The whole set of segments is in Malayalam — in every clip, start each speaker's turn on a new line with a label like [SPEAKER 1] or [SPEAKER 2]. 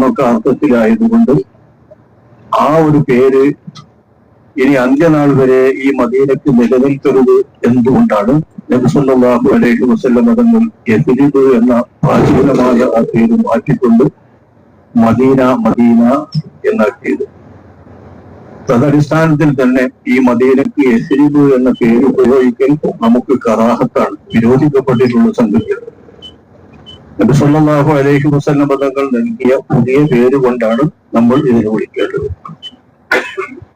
[SPEAKER 1] എന്നൊക്കെ അർത്ഥത്തിലായതുകൊണ്ട് ആ ഒരു പേര് ഇനി അന്ത്യനാൾ വരെ ഈ മദീനക്ക് നിലനിൽക്കരുത് എന്തുകൊണ്ടാണ്? നബിസല്ലാഹു അലൈഹി വസല്ലം മതങ്ങൾ എതിരിത് എന്ന പ്രാചീനമായ ആ പേര് മാറ്റിക്കൊണ്ട് മദീന മദീന എന്നാക്കിയത്. തദടിസ്ഥാനത്തിൽ തന്നെ ഈ മദീനക്ക് എസിരിബ് എന്ന പേര് ഉപയോഗിക്കൽ നമുക്ക് കറാഹത്താണ് വിരോധിക്കപ്പെട്ടിട്ടുള്ള സംഗതിയാണ് നബി സല്ലല്ലാഹു അലൈഹി വസ്ലം പദങ്ങൾ നൽകിയ പുതിയ പേര് കൊണ്ടാണ് നമ്മൾ ഇതിനെ വിളിക്കേണ്ടത്.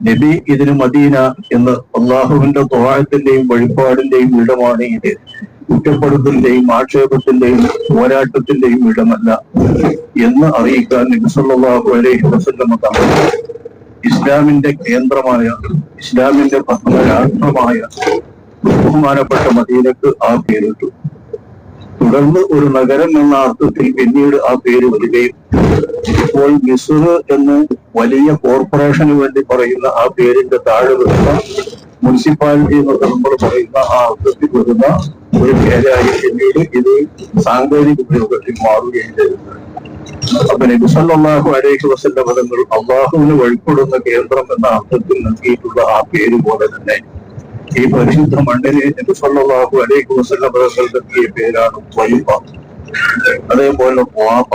[SPEAKER 1] നബി ഇതിന് മദീന എന്ന് അള്ളാഹുവിന്റെ ത്വാഴത്തിന്റെയും വഴിപാടിന്റെയും ഇടമാണ് ഇത്. കുറ്റപ്പെടുത്തലിന്റെയും ആക്ഷേപത്തിന്റെയും പോരാട്ടത്തിന്റെയും ഇടമല്ല എന്ന് അറിയിക്കാൻ നബി സല്ലല്ലാഹു അലൈഹി വസ്ലം തങ്ങൾ ഇസ്ലാമിന്റെ കേന്ദ്രമായ ഇസ്ലാമിന്റെ പത്മരാഷ്ട്രമായ ബഹുമാനപ്പെട്ട മദീനക്ക് ആ പേരിട്ടു. തുടർന്ന് ഒരു നഗരം എന്ന അർത്ഥത്തിൽ പിന്നീട് ആ പേര് വരികയും ഇപ്പോൾ മിസുർ എന്ന് വലിയ കോർപ്പറേഷന് വേണ്ടി പറയുന്ന ആ പേരിന്റെ താഴെ വരുന്ന മുനിസിപ്പാലിറ്റി എന്നൊക്കെ നമ്മൾ പറയുന്ന ആ അർത്ഥത്തിൽ വരുന്ന ഒരു പേരായി പിന്നീട് ഇത് സാങ്കേതിക ഉപയോഗത്തിൽ മാറുകയും ചെയ്തു. അപ്പൊ നബിസല്ലാഹു അലൈഹി വസല്ലം പദങ്ങൾ അള്ളാഹുവിന് വഴിപ്പെടുന്ന കേന്ദ്രം എന്ന അർത്ഥത്തിൽ നൽകിയിട്ടുള്ള ആ പേര് പോലെ തന്നെ ഈ പരിശുദ്ധ മണ്ണിന് നബി സല്ലല്ലാഹു അലൈഹി വസല്ലം നൽകിയ പേരാണ് ത്വയ്ബ. അതേപോലെ വാബ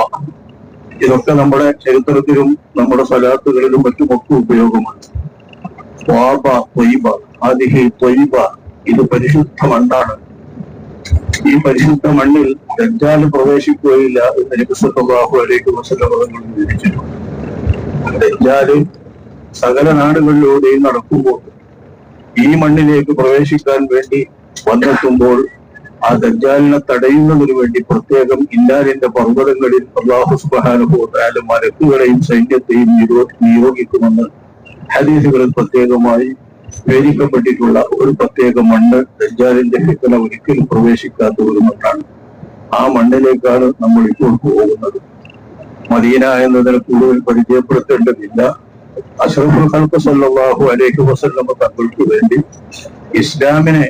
[SPEAKER 1] ഇതൊക്കെ നമ്മുടെ ചരിത്രത്തിലും നമ്മുടെ സലാത്തുകളിലും മറ്റുമൊക്കെ ഉപയോഗമാണ്. വാബ ത്വയ്ബ. ആദിഹി ത്വയ്ബ. ഇത് പരിശുദ്ധ മണ്ണാണ്. ഈ പരിശുദ്ധ മണ്ണിൽ ദജ്ജാൽ പ്രവേശിക്കുകയില്ല എന്ന് നബി സല്ലല്ലാഹു അലൈഹി വസല്ലം തങ്ങൾ വിവരിച്ചിട്ടുണ്ട്. ദജ്ജാൽ സകല നാടുകളിലൂടെയും നടക്കുമ്പോൾ ഈ മണ്ണിലേക്ക് പ്രവേശിക്കാൻ വേണ്ടി വന്നെത്തുമ്പോൾ ആ ദജ്ജാലിനെ തടയുന്നതിന് വേണ്ടി പ്രത്യേകം ഇന്നാലിന്റെ പർവതങ്ങളിൽ അള്ളാഹു സുബാനുഭവത്തായാലും മലക്കുകളെയും സൈന്യത്തെയും നിയോഗിക്കുമെന്ന് ഹദീസുകളിൽ പ്രത്യേകമായി വിവരിക്കപ്പെട്ടിട്ടുള്ള ഒരു പ്രത്യേക മണ്ണ് ദജ്ജാലിന്റെ ഹിക്കല ഒരിക്കലും പ്രവേശിക്കാത്ത ഒരു മണ്ണാണ് ആ മണ്ണിലേക്കാണ് നമ്മൾ ഇപ്പോൾ പോകുന്നത്. മദീന എന്നതിനെ കൂടുതൽ പരിചയപ്പെടുത്തേണ്ടതില്ല. അഷ്റഫുൽ ഖൽക്ക് സല്ലാഹു അലൈഹി വസല്ലമ തങ്ങൾക്ക് വേണ്ടി ഇസ്ലാമിനെ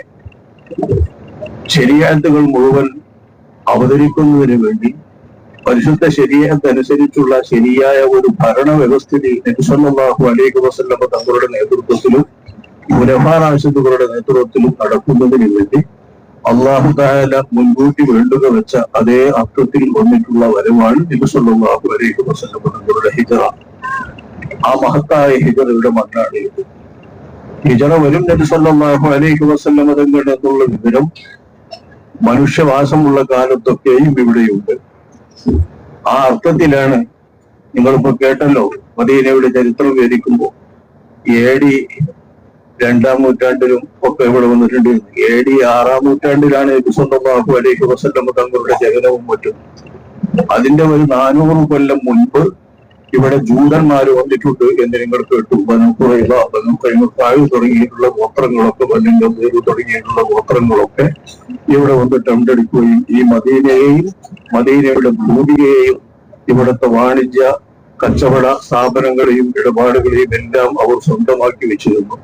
[SPEAKER 1] ശരിയാത്തുകൾ മുഴുവൻ അവതരിക്കുന്നതിന് വേണ്ടി പരിശുദ്ധ ശരീരത്ത് അനുസരിച്ചുള്ള ശരിയായ ഒരു ഭരണ വ്യവസ്ഥിതി നബിസല്ലാഹു അലൈഹി വസല്ലമ തങ്ങളുടെ നേതൃത്വത്തിലും റാഷിദുകളുടെ നേതൃത്വത്തിലും നടക്കുന്നതിന് വേണ്ടി അള്ളാഹു താല മുൻകൂട്ടി വേണ്ടുക വെച്ച അതേ അർത്ഥത്തിൽ വന്നിട്ടുള്ള വരവാണ് നബിസല്ലാഹു അലൈഹി വസല്ലമ തങ്ങളുടെ ഹിജറ. ആ മഹത്തായ ഹിജറയുടെ മണ്ണാണ് ഹിജറ വരും നബി സല്ലല്ലാഹു അലൈഹി വസല്ലമ തങ്ങളുടെ വിവരം മനുഷ്യവാസമുള്ള കാലത്തൊക്കെയും ഇവിടെയുണ്ട്. ആ അർത്ഥത്തിലാണ് നിങ്ങളിപ്പോ കേട്ടല്ലോ മദീനയുടെ ചരിത്രം വിവരിക്കുമ്പോൾ എ ഡി രണ്ടാം നൂറ്റാണ്ടിലും ഒക്കെ ഇവിടെ വന്നിട്ടുണ്ട്. എ ഡി ആറാം നൂറ്റാണ്ടിലാണ് നബി സല്ലല്ലാഹു അലൈഹി വസല്ലമ തങ്ങളുടെ ജനനവും മറ്റും. അതിന്റെ ഒരു നാനൂറ് കൊല്ലം മുൻപ് ഇവിടെ ജൂതന്മാർ വന്നിട്ടുണ്ട് എന്ന് നിങ്ങൾ കേട്ടു. ബനുക്കുറയില ബനുക്കൈമുത്താഴ് തുടങ്ങിയിട്ടുള്ള ഗോത്രങ്ങളൊക്കെ ബന്നിന്റെ പേര് തുടങ്ങിയിട്ടുള്ള ഗോത്രങ്ങളൊക്കെ ഇവിടെ വന്ന് ടണ്ടടിക്കുകയും ഈ മദീനയെയും മദീനയുടെ ഭൂമിയെയും ഇവിടുത്തെ വാണിജ്യ കച്ചവട സ്ഥാപനങ്ങളെയും ഇടപാടുകളെയും എല്ലാം അവർ സ്വന്തമാക്കി വെച്ചിരുന്നു.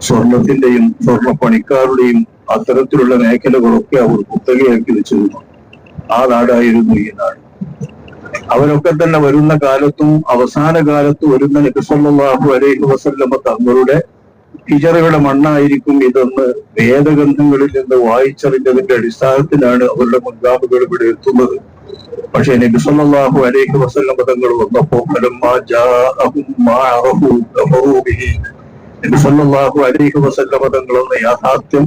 [SPEAKER 1] സ്വർണത്തിന്റെയും സ്വർണ പണിക്കാരുടെയും അത്തരത്തിലുള്ള മേഖലകളൊക്കെ അവർ കുത്തകയാക്കി വെച്ചിരുന്നു. ആ നാടായിരുന്നു ഈ നാട്. അവരൊക്കെ തന്നെ വരുന്ന കാലത്തും അവസാന കാലത്ത് വരുന്ന നബിസല്ലാഹു അലൈഹി വസല്ലമ തങ്ങളുടെ ഹിജറയുടെ മണ്ണായിരിക്കും ഇതെന്ന് വേദഗ്രന്ഥങ്ങളിൽ നിന്ന് വായിച്ചറിഞ്ഞതിന്റെ അടിസ്ഥാനത്തിലാണ് അവരുടെ മുൻഗാമുകൾ ഇവിടെ എത്തുന്നത്. പക്ഷെ നബിസല്ലാഹു അലൈഹി വസല്ലമ തങ്ങൾ വന്നപ്പോ നബിസല്ലാഹു അലൈഹി വസല്ലമ തങ്ങൾ എന്ന യാഥാർത്ഥ്യം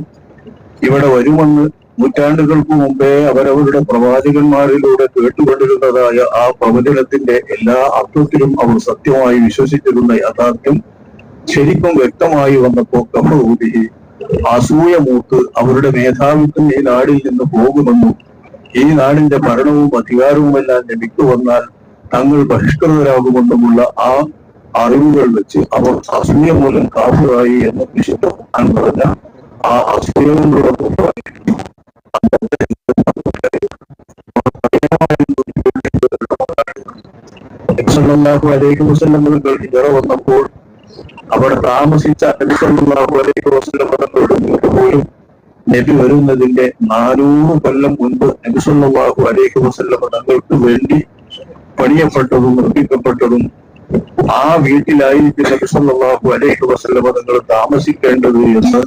[SPEAKER 1] ഇവിടെ വരുമെന്ന് നൂറ്റാണ്ടുകൾക്ക് മുമ്പേ അവരവരുടെ പ്രവാചകന്മാരിലൂടെ കേട്ടുകൊണ്ടിരുന്നതായ ആ പ്രവചനത്തിന്റെ എല്ലാ അർത്ഥത്തിലും അവർ സത്യമായി വിശ്വസിച്ചിരുന്ന യാഥാർത്ഥ്യം ശരിക്കും വ്യക്തമായി വന്നപ്പോ കഫൂതി അസൂയ മൂത്ത് അവരുടെ മേധാവിത്വം ഈ നാടിൽ നിന്ന് പോകുമെന്നും ഈ നാടിന്റെ ഭരണവും അധികാരവും എല്ലാം ലഭിക്കു വന്നാൽ തങ്ങൾ ബഹിഷ്കൃതരാകുമെന്നുമുള്ള ആ അറിവുകൾ വെച്ച് അവർ അസൂയ മൂലം കാഫിറായി എന്ന് വിശുദ്ധ പറഞ്ഞ ആ അസൂയ കൊണ്ടുള്ള വന്നപ്പോൾ അവിടെ താമസിച്ച നബി വരുന്നതിന്റെ നാനൂറ് കൊല്ലം മുൻപ് നബി സല്ലല്ലാഹു അലൈഹി വസല്ലം തങ്ങൾക്ക് വേണ്ടി പണിയപ്പെട്ടതും നിർമ്മിക്കപ്പെട്ടതും ആ വീട്ടിലായിരിക്കും നബി സല്ലല്ലാഹു അലൈഹി വസല്ലം തങ്ങൾ താമസിക്കേണ്ടത് എന്ന്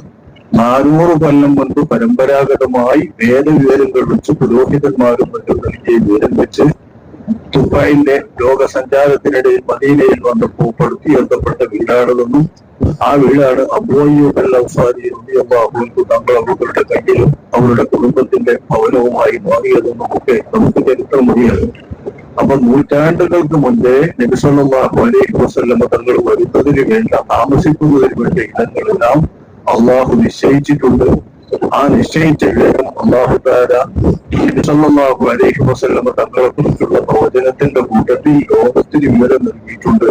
[SPEAKER 1] നാനൂറ് കൊല്ലം മുൻപ് പരമ്പരാഗതമായി വേദവിവരങ്ങൾ വെച്ച് പുരോഹിതന്മാരും മറ്റും നൽകിയ വിവരം വെച്ച് ദുബായിന്റെ ലോകസഞ്ചാരത്തിനിടയിൽ മദീനയിൽ വന്ന പൂപ്പെടുത്തി എത്തപ്പെട്ട വീടാണതെന്നും ആ വീടാണ് അബോയ്യൂബ് അൽ അൻസാരി തങ്ങൾ അവരുടെ കയ്യിലും അവരുടെ കുടുംബത്തിന്റെ ഭവനവുമായി മാറിയതെന്നും ഒക്കെ നമുക്ക് ചരിത്രം മതിയാണ് അപ്പൊ നൂറ്റാണ്ടുകൾക്ക് മുമ്പേ നബിസല്ലാഹു അലൈഹി വസല്ലമ തങ്ങൾ വരുന്നതിന് വേണ്ട താമസിക്കുന്നതിന് വേണ്ട ഇടങ്ങളെല്ലാം അള്ളാഹു നിശ്ചയിച്ചിട്ടുണ്ട്. ആ നിശ്ചയിച്ച വിവരം അള്ളാഹു താര നബിസല്ലാഹു അലൈഹി വസല്ലമ തങ്ങളെ കുറിച്ചുള്ള പ്രവചനത്തിന്റെ കൂട്ടത്തിൽ ലോകത്തിന് വിവരം നൽകിയിട്ടുണ്ട്.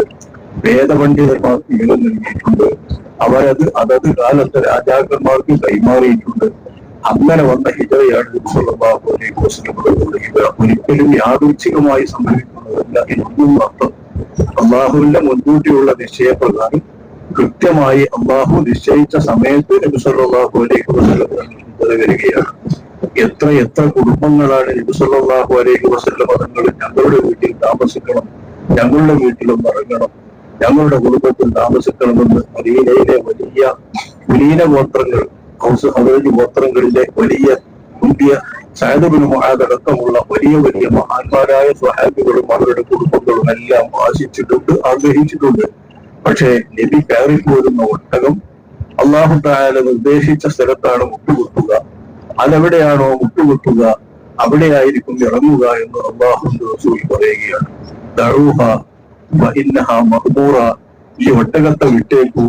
[SPEAKER 1] വേദപണ്ഡിതന്മാർക്ക് വിവരം നൽകിയിട്ടുണ്ട്. അവരത് അതത് കാലത്തെ രാജാക്കന്മാർക്ക് കൈമാറിയിട്ടുണ്ട്. അങ്ങനെ വന്ന ഹിജറയാണ് നബി സല്ലല്ലാഹു അലൈഹി വസല്ലമയുടെ ഹിജറ. ഒരിക്കലും യാദൃച്ഛികമായി സംഭവിക്കുന്നതല്ല. എന്നൊന്നും അർത്ഥം അള്ളാഹുവിന്റെ മുൻകൂട്ടിയുള്ള നിശ്ചയപ്രകാരം കൃത്യമായി അള്ളാഹു നിശ്ചയിച്ച സമയത്ത് നബി സല്ലല്ലാഹു അലൈഹി ഹിജറ വരികയാണ്. എത്ര എത്ര കുടുംബങ്ങളാണ് നബിസ്വല്ലാഹു അലൈഹി വസല്ലം മതങ്ങൾ ഞങ്ങളുടെ വീട്ടിൽ താമസിക്കണം ഞങ്ങളുടെ വീട്ടിലും ഇറങ്ങണം ഞങ്ങളുടെ കുടുംബത്തിൽ താമസിക്കണമെന്ന് മദീനയിലെ വലിയ കുലീന ഗോത്രങ്ങൾ ഹൗസ് ഹൗസ് ഗോത്രങ്ങളിലെ വലിയ മുന്തിയ സായദബിന് മഹാദടക്കമുള്ള വലിയ വലിയ മഹാന്മാരായ സ്വഹാബികളും അവരുടെ കുടുംബങ്ങളും എല്ലാം ആശിച്ചിട്ടുണ്ട് ആഗ്രഹിച്ചിട്ടുണ്ട്. പക്ഷേ നബി കയറി പോരുന്ന ഒട്ടകം അള്ളാഹു തായാല നിർദ്ദേശിച്ച സ്ഥലത്താണ് മുട്ടുകുത്തുക. അതെവിടെയാണോ മുട്ടുകുത്തുക അവിടെയായിരിക്കും ഇറങ്ങുക എന്ന് അള്ളാഹു റസൂൽ പറയുകയാണ്. മഹ്മൂറ ഈ ഒട്ടകത്തെ വിട്ടേക്കൂ.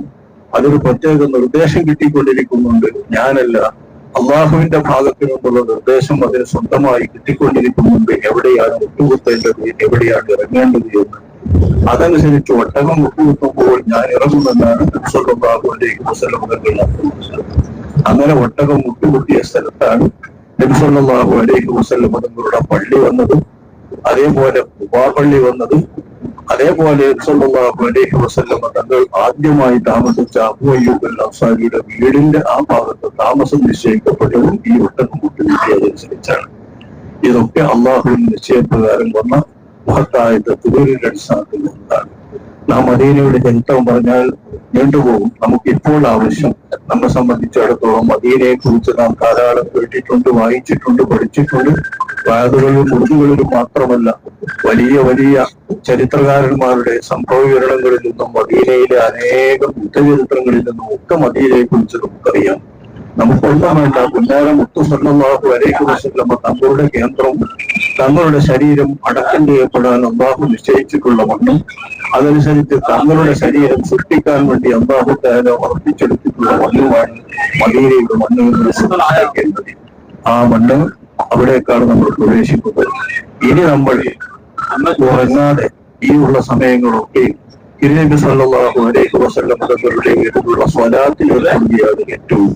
[SPEAKER 1] അതൊരു പ്രത്യേക നിർദ്ദേശം കിട്ടിക്കൊണ്ടിരിക്കുന്നുണ്ട്. ഞാനല്ല അള്ളാഹുവിന്റെ ഭാഗത്തു നിന്നുള്ള നിർദ്ദേശം അതിന് സ്വന്തമായി കിട്ടിക്കൊണ്ടിരിക്കുന്നുണ്ട്. എവിടെയാണ് മുട്ടുകുത്തേണ്ടത്? എവിടെയാണ് ഇറങ്ങേണ്ടത് എന്ന്. അതനുസരിച്ച് ഒട്ടകം മുട്ടുകുത്തുമ്പോൾ ഞാൻ ഇറങ്ങുമെന്നാണ് ബാബുവിന്റെ തങ്ങൾ അങ്ങനെ ഒട്ടകം മുട്ടുകുത്തിയ സ്ഥലത്താണ് നബിസല്ലാഹു അലൈഹി വസല്ലം തങ്ങളുടെ പള്ളി വന്നതും അതേപോലെ പള്ളി വന്നതും അതേപോലെ സല്ലല്ലാഹു അലൈഹി വസല്ലം ആദ്യമായി താമസിച്ച അബൂ അയ്യൂബ് അൽ വീടിന്റെ ആ ഭാഗത്ത് താമസം നിശ്ചയിക്കപ്പെട്ടതും ഈ ഒട്ടകം ഒട്ടകമുട്ടുകിട്ടിയതനുസരിച്ചാണ് ഇതൊക്കെ അള്ളാഹുവിന്റെ നിശ്ചയപ്രകാരം വന്ന മഹത്തായ പുതിയൊരു അടിസ്ഥാനത്തിൽ നിന്നാണ് നാം മദീനയുടെ ചരിത്രം പറഞ്ഞാൽ നീണ്ടുപോകും. നമുക്ക് ഇപ്പോൾ ആവശ്യം നമ്മെ സംബന്ധിച്ചിടത്തോളം മദീനയെ കുറിച്ച് നാം ധാരാളം കേട്ടിട്ടുണ്ട് വായിച്ചിട്ടുണ്ട് പഠിച്ചിട്ടുണ്ട്. വാതുകളിലും മുറിവുകളിലും മാത്രമല്ല വലിയ വലിയ ചരിത്രകാരന്മാരുടെ സംഭവ വിവരണങ്ങളിൽ നിന്നും മദീനയിലെ അനേകം യുദ്ധചരിത്രങ്ങളിൽ നിന്നും ഒക്കെ മദീനയെ കുറിച്ച് നമുക്കറിയാം. നമുക്കൊന്നും വേണ്ട. കുഞ്ഞാരം മുത്തു സല്ലല്ലാഹു അലൈഹി വസല്ലമ തങ്ങളുടെ കേന്ദ്രം തങ്ങളുടെ ശരീരം അടക്കം ചെയ്യപ്പെടാൻ അമ്പാഹു നിശ്ചയിച്ചിട്ടുള്ള വണ്ണം. അതനുസരിച്ച് തങ്ങളുടെ ശരീരം സൃഷ്ടിക്കാൻ വേണ്ടി അമ്പാഹു താര ഉറപ്പിച്ചെടുത്തിട്ടുള്ള മണ്ണുമാണ് മദീനയുടെ മണ്ണ് എന്ന് മനസ്സിലാക്കേണ്ടത് ആ മണ്ണ് അവിടേക്കാണ് നമ്മൾ പ്രവേശിക്കുന്നത്. ഇനി നമ്മൾ ഉറങ്ങാതെ ഈ ഉള്ള സമയങ്ങളൊക്കെ തിരുനബി സല്ലാഹു അലൈഹി വസല്ലം തങ്ങളുടെ വീട്ടിലുള്ള സ്വലാത്തിൽ സംഖ്യയാണ് ഏറ്റവും